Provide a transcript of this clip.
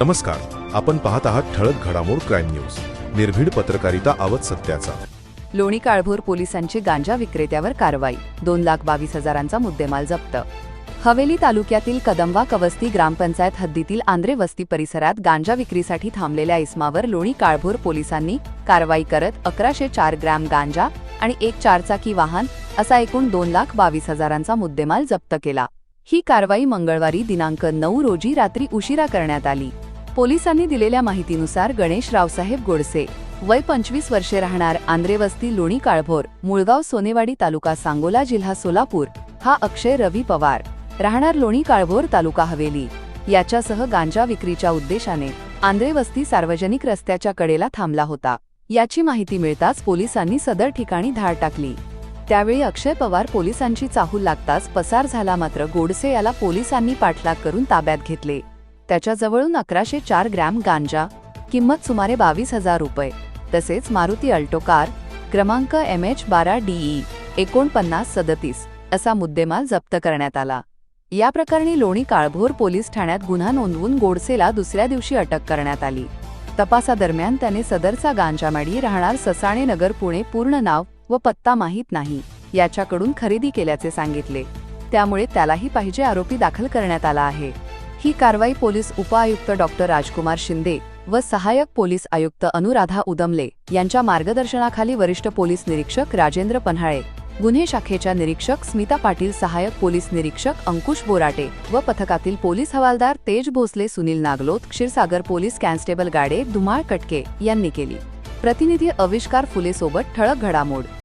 नमस्कार. आपण पाहत आहात ठळक घडामोड क्राईम न्यूज. निर्भीड पत्रकारिता आवत सत्याचा. लोणी काळभोर पोलिसांची गांजा विक्रेत्यावर कारवाई. दोन लाख बावीस हजारांचा मुद्देमाल जप्त. हवेली तालुक्यातील कदंबा कवस्ती ग्रामपंचायत हद्दीतील आंद्रे वस्ती परिसरात गांजा विक्रीसाठी थांबलेल्या इस्मावर लोणी काळभोर पोलिसांनी कारवाई करत अकराशे चार ग्रॅम गांजा आणि एक चारचाकी वाहन असा एकूण दोन लाख बावीस हजारांचा मुद्देमाल जप्त केला. ही कारवाई मंगळवारी दिनांक नऊ रोजी रात्री उशिरा करण्यात आली. पोलिसांनी दिलेल्या माहितीनुसार गणेश रावसाहेब गोडसे वय पंचवीस वर्षे राहणार आंद्रेवस्ती लोणी काळभोर मुळगाव सोनेवाडी तालुका सांगोला जिल्हा सोलापूर हा अक्षय रवी पवार. राहणार लोणी काळभोर तालुका हवेली. याच्यासह गांजा विक्रीच्या उद्देशाने आंद्रेवस्ती सार्वजनिक रस्त्याच्या कडेला थांबला होता. याची माहिती मिळताच पोलिसांनी सदर ठिकाणी धाड टाकली. त्यावेळी अक्षय पवार पोलिसांची चाहूल लागताच पसार झाला मात्र गोडसे याला पोलिसांनी पाठलाग करून ताब्यात घेतले. त्याच्याजवळून अकराशे चार ग्रॅम गांजा किंमत सुमारे बावीस हजार रुपये. तसेच मारुती अल्टो कार क्रमांक एम एच बारा डीई एकोणपन्नास सदतीस असा मुद्देमाल जप्त करण्यात आला. या प्रकरणी लोणी काळभोर पोलीस ठाण्यात गुन्हा नोंदवून गोडसेला दुसऱ्या दिवशी अटक करण्यात आली. तपासादरम्यान त्याने सदरचा गांजामाडी राहणार ससाणे नगर पुणे पूर्ण नाव व पत्ता माहीत नाही याच्याकडून खरेदी केल्याचे सांगितले. त्यामुळे त्यालाही पाहिजे आरोपी दाखल करण्यात आला आहे. ही कारवाई पोलीस उपआयुक्त डॉक्टर राजकुमार शिंदे व सहाय्यक पोलीस आयुक्त अनुराधा उदमले यांच्या मार्गदर्शनाखाली वरिष्ठ पोलीस निरीक्षक राजेंद्र पन्हाळे गुन्हे शाखेच्या निरीक्षक स्मिता पाटील सहाय्यक पोलीस निरीक्षक अंकुश बोराटे व पथकातील पोलीस हवालदार तेज भोसले सुनील नागलोत क्षीरसागर पोलीस कॉन्स्टेबल गाडे धुमाळ कटके यांनी केली. प्रतिनिधी अविष्कार फुले सोबत ठळक घडामोड.